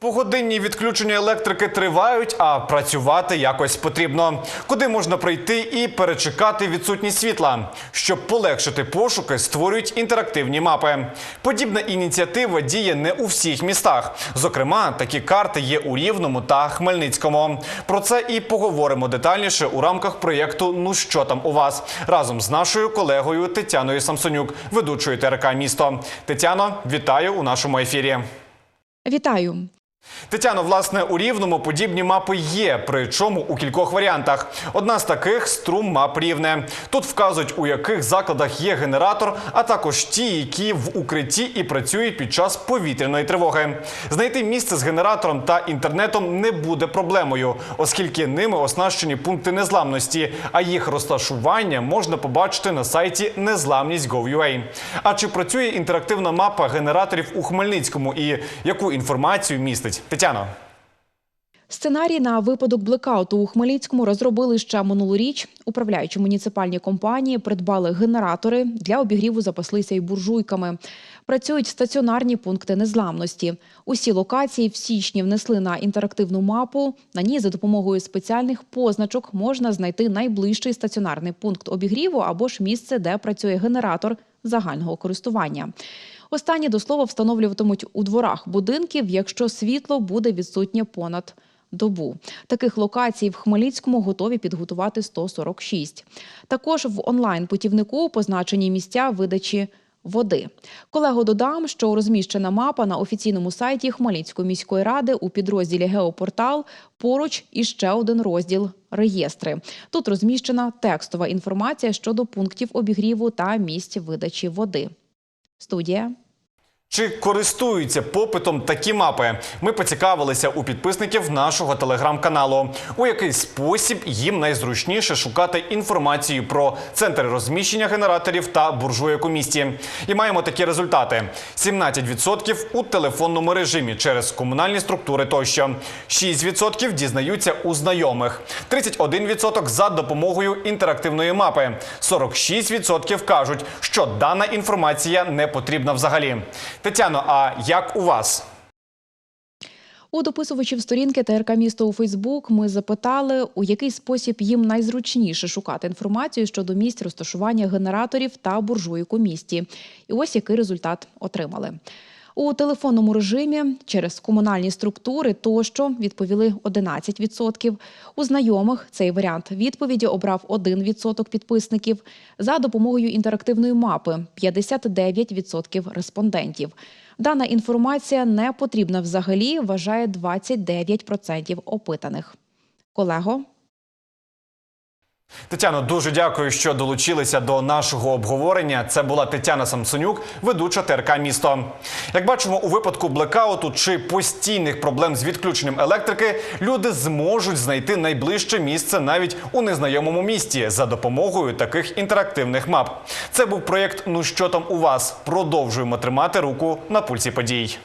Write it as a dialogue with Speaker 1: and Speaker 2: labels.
Speaker 1: Погодинні відключення електрики тривають, а працювати якось потрібно. Куди можна прийти і перечекати відсутність світла? Щоб полегшити пошуки, створюють інтерактивні мапи. Подібна ініціатива діє не у всіх містах. Зокрема, такі карти є у Рівному та Хмельницькому. Про це і поговоримо детальніше у рамках проєкту Ну що там у вас разом з нашою колегою Тетяною Самсонюк, ведучою ТРК Місто. Тетяно, вітаю у нашому ефірі.
Speaker 2: Вітаю.
Speaker 1: Тетяно, власне, у рівному подібні мапи є, причому у кількох варіантах. Одна з таких струм мап рівне. Тут вказують, у яких закладах є генератор, а також ті, які в укритті і працюють під час повітряної тривоги. Знайти місце з генератором та інтернетом не буде проблемою, оскільки ними оснащені пункти незламності, а їх розташування можна побачити на сайті незламність.gov.ua. А чи працює інтерактивна мапа генераторів у Хмельницькому і яку інформацію містить? Тетяно.
Speaker 2: Сценарій на випадок блекауту у Хмельницькому розробили ще минулоріч. Управляючі муніципальні компанії придбали генератори для обігріву, запаслися й буржуйками. Працюють стаціонарні пункти незламності. Усі локації в січні внесли на інтерактивну мапу. На ній за допомогою спеціальних позначок можна знайти найближчий стаціонарний пункт обігріву або ж місце, де працює генератор загального користування. Останні до слова встановлюватимуть у дворах будинків, якщо світло буде відсутнє понад добу. Таких локацій в Хмельницькому готові підготувати 146. Також в онлайн-путівнику позначені місця видачі води. Колего додам, що розміщена мапа на офіційному сайті Хмельницької міської ради у підрозділі Геопортал поруч і ще один розділ реєстри. Тут розміщена текстова інформація щодо пунктів обігріву та місць видачі води. Студія.
Speaker 1: Чи користуються попитом такі мапи? Ми поцікавилися у підписників нашого телеграм-каналу. У який спосіб їм найзручніше шукати інформацію про центри розміщення генераторів та буржуєк у місті. І маємо такі результати: 17% у телефонному режимі через комунальні структури тощо, 6% дізнаються у знайомих, 31% за допомогою інтерактивної мапи, 46% кажуть, що дана інформація не потрібна взагалі. Тетяно, а як у вас?
Speaker 2: У дописувачів сторінки ТРК місто у Фейсбук ми запитали, у який спосіб їм найзручніше шукати інформацію щодо місць розташування генераторів та буржуйок у місті. І ось який результат отримали. У телефонному режимі через комунальні структури тощо відповіли 11%. У знайомих цей варіант відповіді обрав 1% підписників. За допомогою інтерактивної мапи 59% респондентів. Дана інформація не потрібна взагалі, вважає 29% опитаних. Колего,
Speaker 1: Тетяно, дуже дякую, що долучилися до нашого обговорення. Це була Тетяна Самсонюк, ведуча ТРК місто. Як бачимо, у випадку блекауту чи постійних проблем з відключенням електрики люди зможуть знайти найближче місце навіть у незнайомому місті за допомогою таких інтерактивних мап. Це був проєкт Ну що там у вас? Продовжуємо тримати руку на пульсі подій.